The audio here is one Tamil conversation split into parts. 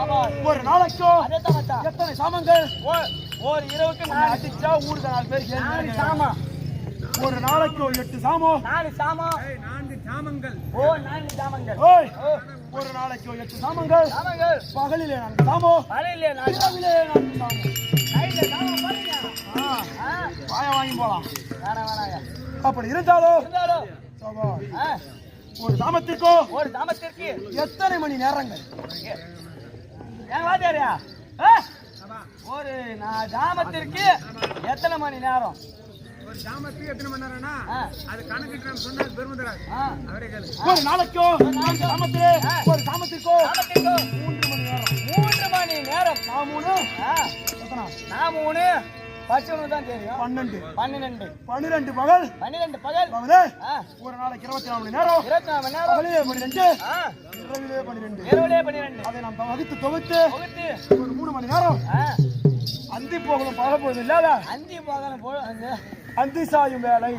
ஒரு நாளைக்கோ. எத்தனை சாமங்கள்? ஓ- ஒரு இரவுக்கு அடிச்சா ஊருக்கு நாலு பேர் நாலு சாமா. ஒரு நாளைக்கு ஒரு எட்டு சாமம் நாலு சாமா. நான்கு சாமங்கள். ஓ நான்கு சாமங்கள். ஓய் ஓ. ஒரு நாளைக்கு எட்டு சாமங்கள். சாமங்கள். பகலிலே நான்கு சாமோ. மழையிலே நாலு இரவிலே நான்கு சாமம் நைட்ல சாமா பாருங்க ஆ, வாய வாங்கி போலாம். வேணாம் வேணாங்க அப்படி இருந்தாலும் இருந்தாலும் சபா, ஆ, ஒரு சாமத்திற்கோ? ஒரு சாமத்திற்கு. எத்தனை மணி நேரங்கள்? ஏன் வாத்தியாரியா? ஒரு நான் ஜாமத்திற்கு எத்தனை மணி நேரம்? ஒரு சாமத்துக்கு எத்தனை மணி நேரம்னா அது நம்ம சொன்னா பெருமதராது ஆ. அவரே கேளு. ஒரு நாளைக்கோ ஒரு சாமத்திலே ஒரு ஜாமத்திற்கு மூன்று மணி நேரம். மூன்று மணி நேரம். நான் மூணு நான் மூணு பச்சவனுக்கு தான் தெரியும் பன்னெண்டு. பன்னிரெண்டு. பன்னிரெண்டு பகல். பன்னிரெண்டு பகல். பகலே. ஒரு நாளைக்கு இருபத்தி நாலு மணி நேரம். இருபத்தி நாலு மணி நேரம். பகலே பன்னிரெண்டு. இரவிலே பன்னிரெண்டு. இரவுலே பன்னிரெண்டு. அதை நாம் வகுத்து தொகுத்து தொகுத்து. ஒரு மூணு மணி நேரம் அந்தி போகணும் பகல் பொழுது இல்லாத. அந்தி போகணும் போல அந்த. சாயும் வேலை.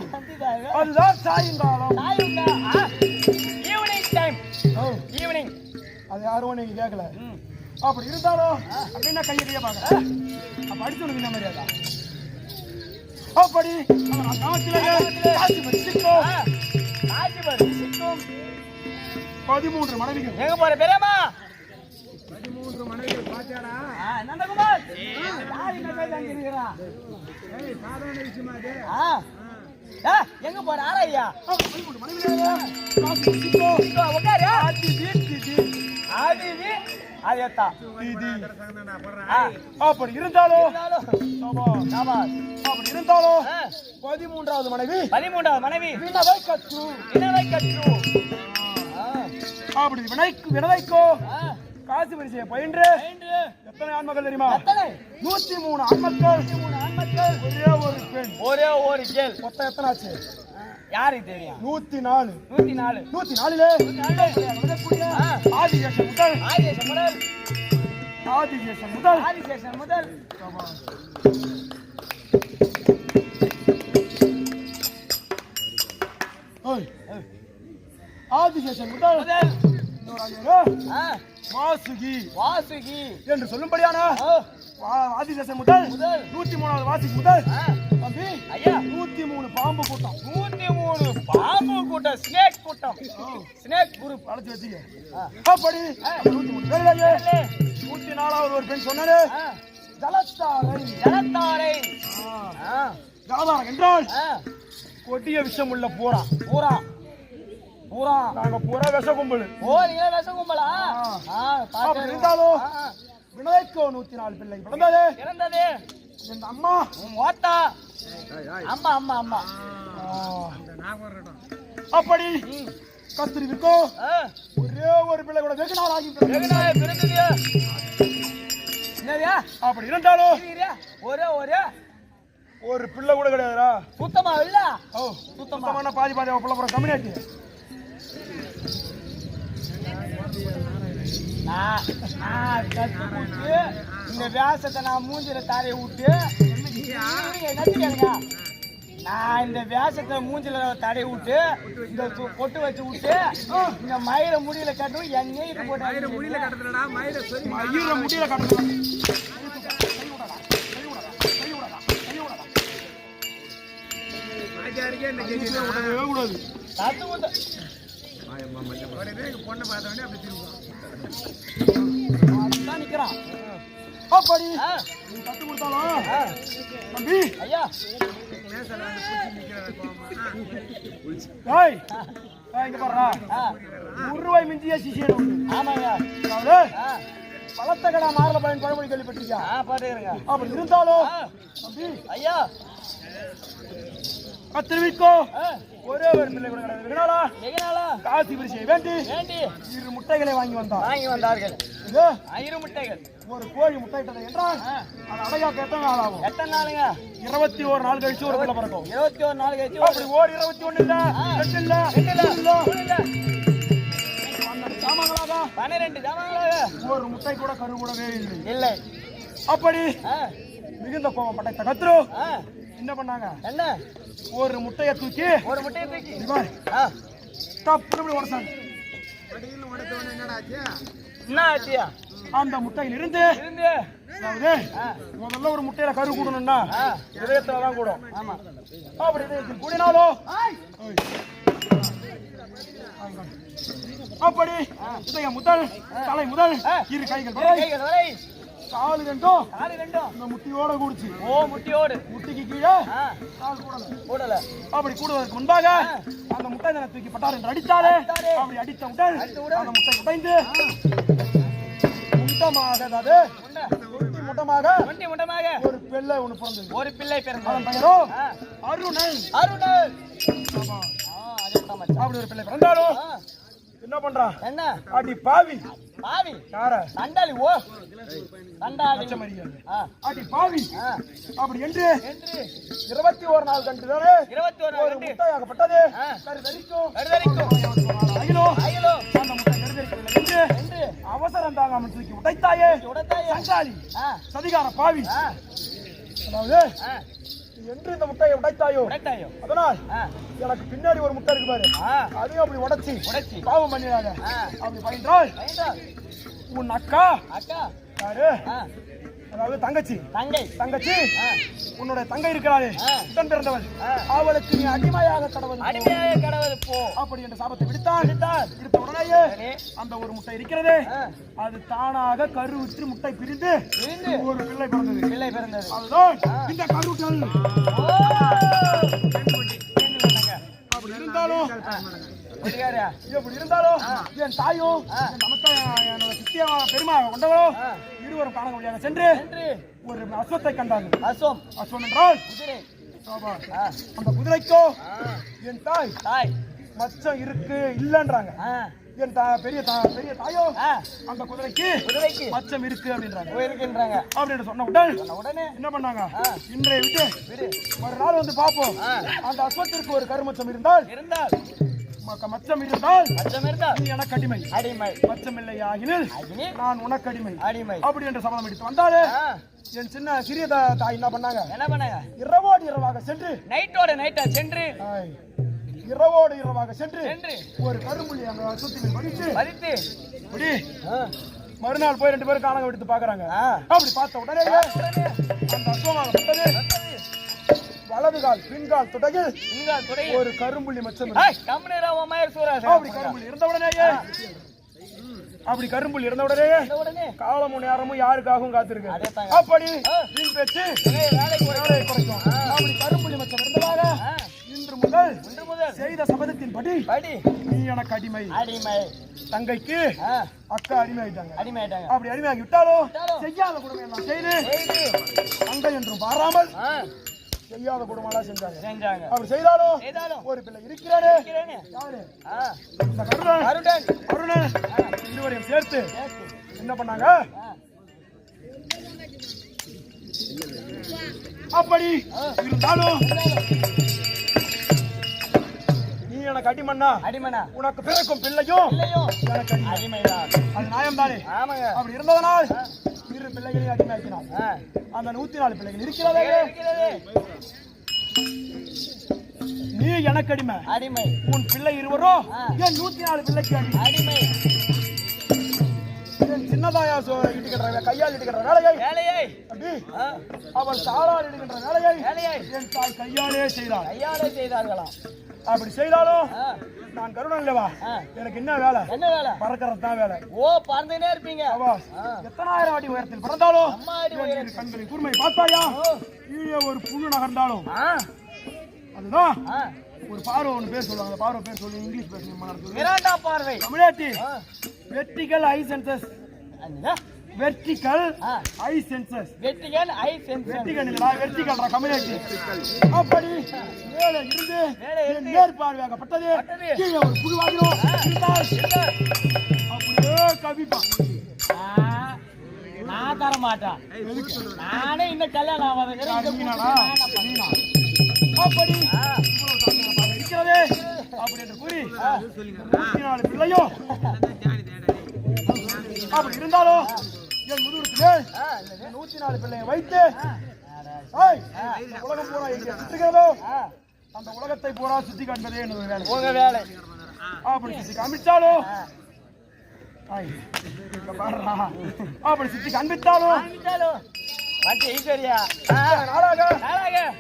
அதுதான் சாயங்காலம் ஈவினிங் டைம் ஈவினிங் அது யாரும் நீங்க கேட்கல. அப்படி இருந்தாலும் அப்படின்னா கையை கையை பாக்குறேன் அப்ப அடிச்சு அப்படி மதிச்சிட்டோ ஆ, காஞ்சிபுரம் சிக்கும் பதிமூன்று மனைவிகள். எங்க போற பெரியம்மா? பதிமூன்று மனைவிகள் பாத்தியாடா? ஆ, நந்தகுமார் இந்த சாதாரண விஷயமா ஆ, எங்க போற? ஆரையா இதோ உட்காரு ஆதி தீ அது இது அப்படி இருந்தாலும். அப்படி பதிமூன்றாவது மனைவி. பதிமூன்றாவது மனைவி. வினவை கற்று. இனவை கற்று. அப்படி வினைக்கு வினவைக்கோ. காசி வரிசையை பயின்று. எத்தனை ஆண்மக்கள் தெரியுமா? எத்தனை? நூத்தி மூணு ஆண்மக்கள். ஒரே ஒரு பெண். ஒரே ஒரு கேள் மொத்தம் எத்தனை ஆச்சு? யாருக்கு தெரியும்? நூத்தி நாலு நூத்தி நாலு நூத்தி நாலுல. ஆதிசேஷன் முதல். ஆதிசேஷன் முதல். ஆதிசேஷன் முதல். ஆதிசேஷன் முதல். ஆதிசேஷன் முதல். முதல். வாசுகி. வாசுகி. என்று சொல்லும்படியான? ஆதிசேஷன் முதல். முதல். நூத்தி மூணாவது வாசிக்கு முதல். ஐயா. நூத்தி மூணு பாம்பு கூட்டம். நூத்தி மூணு பாம்பு கூட்டம் ஸ்னேக் கூட்டம். ஸ்னேக் குரூப் அழைச்சு வச்சுக்க. அப்படி நூத்தி நாலாவது ஒரு பெண் சொன்னாரு. ஜலத்தாரை. ஜலத்தாரை. ஜலதாரம் என்றால் கொடிய விஷம் உள்ள பூரா. பூரா. பூரா. நாங்க பூரா விஷ கும்பல் ஓ நீங்க விஷ கும்பலா. இருந்தாலும். விநாயக்கோ நூத்தி நாலு பிள்ளை பிறந்தது. இறந்தது. அம்மா ஓத்தா அம்மா அம்மா அம்மா. அப்படி ஆ, ஒரே ஒரு பிள்ளை கூட ஆகி. வெகுநாள் பிறந்தது. என்னதியா அப்படி இருந்தாலும்? ஒரே ஒரே. ஒரு பிள்ளை கூட கிடையாதுடா. சுத்தமா இல்ல? ஓ சுத்தமான பாதி பாதி பிள்ளை போற கம்யூனிட்டி நான் நான் கத்து இந்த வியாசத்தை நான் மூஞ்சில தாரைய விட்டு கேளுங்க. நான் இந்த வியாசத்தை மூஞ்சில தடை விட்டு இந்த பொட்டு வச்சு விட்டு இந்த மயிர முடியல கட்டும் எண்ணெய் இது போட்டு மயிர முடியல கட்டலடா மயிர சொல்லி ஐயோ முடியல எங்க பொண்ணை பார்த்த உடனே அப்படி திரும்புவான். நிக்கிறான். அப்படி கத்து கொடுத்தாலும். தம்பி. ஐயா. ஏய். இங்க பாருடா. நூறு ரூபாய் மிஞ்சிய சிசியன் ஆமாய்யா. அதாவது ஆ, பழத்த கடா மாறல பயன் பழமொழி கேள்விப்பட்டிருக்கியா ஆ பாத்துக்கிறேங்க அப்படி இருந்தாலும் தம்பி. ஐயா. கத்திரிவிக்கோ ஆ, ஒரே ஒரு பிள்ளை கூட கிடையாது. எங்கனாலா காசி பரிசையை வேண்டி? வேண்டி. இரு முட்டைகளை வாங்கி வந்தான். வாங்கி வந்தார்கள். இது? இரு முட்டைகள். ஒரு கோழி முட்டையிட்டது என்றால் அது அடையாக்க எத்தனை நாள் ஆகும் எத்தனை நாளுங்க. இருபத்தி ஒரு நாள் கழிச்சு ஒரு பிள்ளை பிறக்கும். இருபத்தி ஒரு நாள் கழிச்சு அப்படி ஓடி இருபத்தி ஒண்ணு இல்ல. ரெண்டு இல்ல. ரெண்டு இல்ல, இல்ல. சாமான்களாக பன்னிரெண்டு ஜாமான்களாக. ஒரு முட்டை கூட கரு கூடவே இல்லை. இல்லை. அப்படி மிகுந்த கத்ரு ஆ, என்ன பண்ணாங்க? என்ன? ஒரு முட்டையை தூக்கி ஒரு முட்டையை தூக்கி. இப்படி உடைச்சாங்க என்ன ஆச்சியா அந்த முட்டையில் இருந்து அதாவது முதல்ல ஒரு முட்டையில கரு கூடணும்னா இதயத்துல தான் கூடும். ஆமா. அப்படி இதயத்தில் ஓய். அப்படி இதயம் முதல் தலை முதல். இரு கைகள் வரை. காலு ரெண்டும் காலு ரெண்டும் இந்த முட்டியோட கூடுச்சு. ஓ முட்டியோடு. முட்டிக்கு கீழே கால் கூடல. கூடல. அப்படி கூடுவதற்கு முன்பாக அந்த முட்டை தன தூக்கி பட்டார் என்று அடித்தாரே. அப்படி அடித்த உடல். அந்த முட்டை உடைந்து முட்டமாக அதாவது? முட்டி முட்டமாக முண்டி முண்டமாக ஒரு பிள்ளை ஒண்ணு பிறந்தது. ஒரு பிள்ளை அவன் பிறந்தான் பெயரோ அருணன் அருணன். அப்படி ஒரு பிள்ளை பிறந்தாலும் என்ன பண்றான் என்ன? அடி பாவி. பாவி. யார? சண்டாளி ஓ. சண்டாளி. அடி பாவி. அப்படி என்று என்று. இருபத்தி ஒரு நாள் கண்டு தானே இருபத்தி ஒரு ரெண்டு முட்டையாகப்பட்டது. கருதரிக்கும். ஆகிலோ ஆயிலோ அந்த முட்டை கருதரிக்கவில்லை. என்று அவசரம் தாங்காமல் தூக்கி உடைத்தாயே. உடத்தாயே. சண்டாளி. சதிகார பாவி. அதாவது என்று இந்த முட்டையை உடைத்தாயோ? உடைத்தாயோ? அதனால் எனக்கு பின்னாடி ஒரு முட்டை இருக்கு பாரு. அதையும் அப்படி உடைச்சி உடைச்சி. பாவம் பண்ணிடாத. அப்படி பயின்றால் உன் அக்கா அக்கா. யாரு? அதாவது தங்கச்சி. தங்கை. தங்கச்சி ஆ, உன்னுடைய தங்கை இருக்கிறாளே. உடன் பிறந்தவள். அவளுக்கு நீ அடிமையாக கடவுள் அடிமையாக கடவுள் போ. அப்படி என்ற சாபத்தை விடுத்தான். விடுத்த உடனேயே. அந்த ஒரு முட்டை இருக்கிறதே. அது தானாக கருவுற்று முட்டை பிரிந்து ஒரு பிள்ளை பிறந்தது. பிள்ளை பிறந்தது. அதுதான் இந்த பண்ணங்க. அப்படி இருந்தாலும் எப்படி இருந்தாலும் என் தாயும் என்னோட சித்தியா பெருமா கொண்டவளும் ஆ, இருவரும் காண வழியாக சென்று ஒரு அஸ்வத்தை கண்டார்கள். அசோம் அஸ்வம் என்றால் அந்த குதிரைக்கோ என் தாய். தாய். மச்சம் இருக்கு இல்லன்றாங்க. என் தா பெரிய தா பெரிய தாயோ அந்த குதிரைக்கு குதிரைக்கு. மச்சம் இருக்கு அப்படின்றாங்க. போயிருக்கின்றாங்க. அப்படின்னு சொன்ன உடனே உடனே. என்ன பண்ணாங்க. இன்றைய விட்டு விடு. ஒரு நாள் வந்து பார்ப்போம். அந்த அஸ்வத்திற்கு ஒரு கருமச்சம் இருந்தால் இருந்தால் மச்சம் இருந்தால் அச்சம் இருந்தால் நீ எனக்கு அடிமை. அடிமை. மச்சம் இல்லை ஆகினில் நான் உனக்கு அடிமை. அடிமை. அப்படி என்று சபதம் எடுத்து வந்தாலே என் சின்ன சிறிய தாய் என்ன பண்ணாங்க? என்ன பண்ணாங்க? இரவோடு இரவாக சென்று நைட்டோட நைட்டா சென்று இரவோடு இரவாக சென்று ஒரு கரும்புள்ளி அங்க சுத்தி வலிச்சு பறித்து அப்படி ஆ, மறுநாள் போய் ரெண்டு பேரும் காணகம் எடுத்து பாக்குறாங்க. அப்படி பார்த்த உடனே அந்த அஸ்வமாகப்பட்டது வலது கால் பின்கால் துடையில் இங்க துறை ஒரு கரும்புள்ளி மச்சம். ஏய் கம்பெனி மயிர் சூராஜ் அப்படி கரும்புள்ளி இருந்த உடனேயே அப்படி கரும்புள்ளி இருந்த உடனே காலமும் நேரமும் யாருக்காகவும் காத்திருக்கு. அப்படி. வீண் பேச்சு. குறைக்கும். அப்படி கரும்புள்ளி மச்சம் இருந்ததாக இன்று முதல் ஒன்று முதல். செய்த சபதத்தின்படி படி நீ எனக்கு அடிமை. அடிமை. தங்கைக்கு அக்கா அடிமை ஆயிட்டாங்க அடிமை ஆயிட்டாங்க அப்படி அடிமையாகி விட்டாலும். செய்யாத கொடுமை எல்லாம் செய்து தங்கை என்றும் பாராமல் செய்யாத கொடுமெல்லாம் செஞ்சாங்க. செஞ்சாங்க அப்படி செய்தாலும் ஒரு பிள்ளை இருக்கிறேனே. யாரு? கருணன். அருடன் அருணன் இருவரையும் சேர்த்து. என்ன பண்ணாங்க? அப்படி. இருந்தாலும் நீ எனக்கு அடிமண்ணா அடிமனா? உனக்கு பிறக்கும் பிள்ளையும் எனக்கு அடிமை. அடிமைதான். அது நியாயம்தானே? ஆமாங்க. அப்படி இருந்ததனால் அடிமையாக்கினான் ஆ, அந்த நூத்தி நாலு பிள்ளைகள் இருக்கிறதே நீ எனக்கு அடிமை. அடிமை. உன் பிள்ளை இருவரும். என் நூத்தி நாலு பிள்ளைக்கு அடிமை. சின்னதாயா சோ இட்டுக்கிற கையால் இட்டுக்கிற வேலையை. வேலையை. அவள் காலால் இடுகின்ற வேலையை வேலையை. என் தாய் கையாலே செய்தாள். கையாலே செய்தார்களாம் அப்படி செய்தாலும் நான் கருணன் இல்லவா. எனக்கு என்ன வேலை? என்ன வேலை? பறக்கிறது தான் வேலை. ஓ பறந்துனே இருப்பீங்க. எத்தனாயிரம் அடி உயரத்தில் பிறந்தாலும் அம்மா அடி என் உயரத்தில். இரு கண்களின் கூர்மை பார்த்தாயா? கீழே ஒரு புழு நகர்ந்தாலும். அதுதான். ஒரு பார்வை ஒன்று பேர் சொல்லுவாங்க. பார்வை பேர் சொல்லி இங்கிலீஷ் பேசுங்க மிராண்டா பார்வை. தமிழாட்டி. ஆ, vertical I senses? Vertical I senses. வெற்றிகன் ஐ சென்சன் வெர்டிகல் இல்லடா வெர்டிகல்டா கம்யூனிட்டி. அப்படி மேலே இருந்து மேலே என் இருந்து மேற்பார்வையாகப்பட்டது பட்டது. கீழே ஒரு இருந்தால் இருந்தால். அப்படியே கவிப்பா. ஆ, நான் தர மாட்டேன் நானே இன்னும் கல்யாணம் இந்த புடிச்சு மீனா அப்படி இருக்கிறதே. அப்படி என்று கூறி நாலு பிள்ளையும் அப்படி இருந்தாலும் என் முதுகுக்கு மேல் நூத்தி நாலு பிள்ளையை வைத்து உலகம் பூரா எங்கே சுற்றுகிறதோ? அந்த உலகத்தை பூரா சுத்தி காண்பதே என்னுடைய வேலை. உங்க வேலை. அப்படி சுத்தி காமிச்சாலும். அப்படி சுத்தி காண்பித்தாலும்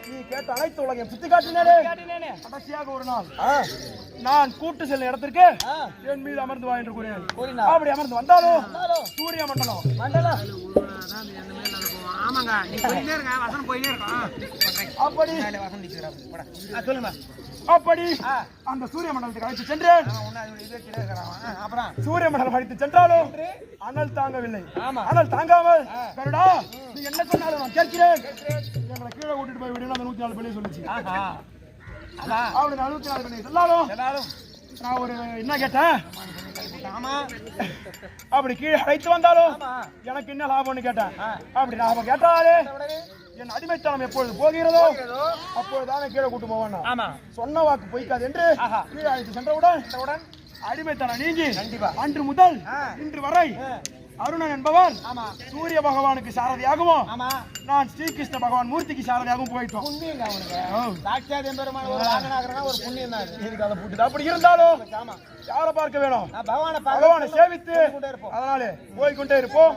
நீ கேட்ட அனைத்து உலகம் சுத்தி காட்டினே காட்டினேனே. கடைசியாக ஒரு நாள். நான் கூட்டு செல்லும் இடத்திற்கு என் மீது அமர்ந்து வா என்று கூறினேன். அப்படி அமர்ந்து வந்தாலும். சூரிய மண்டலம். மண்டலம். அப்படி. அப்படி அந்த சூரிய மண்டலத்துக்கு அழைத்து சென்றேன். அப்புறம்? சூரிய மண்டலம் அழைத்து சென்றாலும் அனல் தாங்கவில்லை. ஆமா. அனல் தாங்காமல். கருடா நீ என்ன சொன்னாலும் நான் கேட்கிறேன். எங்களை கீழே கூட்டிட்டு போய் விடுன்னு அந்த நூத்தி நாலு பண்ணி சொல்லுச்சு. ஆஹா அதான் அவனு நான் நூத்தி நாலு பண்ணி சொன்னாலும் எல்லாரும்? நான் ஒரு என்ன கேட்டேன் ஆமா அப்படி கீழே அழைத்து வந்தாலும். எனக்கு என்ன லாபம்னு கேட்டேன். அப்படி லாபம் கேட்டாலே என் அடிமைத்தனம் எப்பொழுது போகிறதோ அப்பொழுதுதானே கீழே கூட்டு போவான் ஆமா. சொன்ன வாக்கு பொய்க்காது என்று. கீழே அழைத்து சென்றவுடன் அடிமைத்தனம் நீங்கி கண்டிப்பா. அன்று முதல். இன்று வரை அருணன் என்பவர் ஆமா. சூரிய பகவானுக்கு சாரதியாகவும் ஆமா. நான் ஸ்ரீகிருஷ்ண பகவான் மூர்த்திக்கு சாரதியாகவும் போயிட்டோம். அப்படி இருந்தாலும் ஆமா. யாரை பார்க்க வேணும்? பகவானை சேவித்து அதனாலே போய்க்கொண்டே இருப்போம்.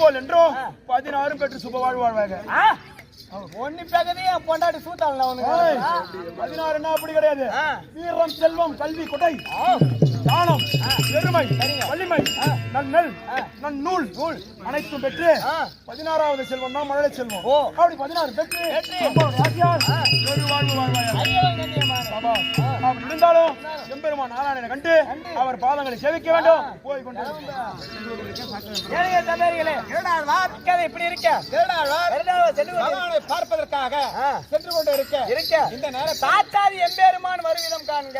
போல் என்றும் பதினாறும் பெற்று சுப வாழ்வாங்க ஒண்ணு பேக்கதே என் பொண்டாட்டி சூத்தாள் பதினாறு என்ன அப்படி கிடையாது. வீரம் செல்வம் கல்வி கொடை. தானம் பெருமை வலிமை நன்னல் நன்னூல் நூல் அனைத்தும் பெற்று. பதினாறாவது செல்வம் தான் மழலை செல்வம். ஓ. அப்படி பதினாறு பெற்று. அப்படி இருந்தாலும் எம்பெருமான் நாராயணனை கண்டு அவர் பாதங்களை சேவிக்க வேண்டும். போய் கொண்டு தந்தையர்களே திருநாள்வார். கதை இப்படி இருக்க? பகவானை பார்ப்பதற்காக சென்று கொண்டு இருக்க. இருக்க. இந்த நேரம் சாத்தாதி எம்பெருமான் வருவிதம் காண்க.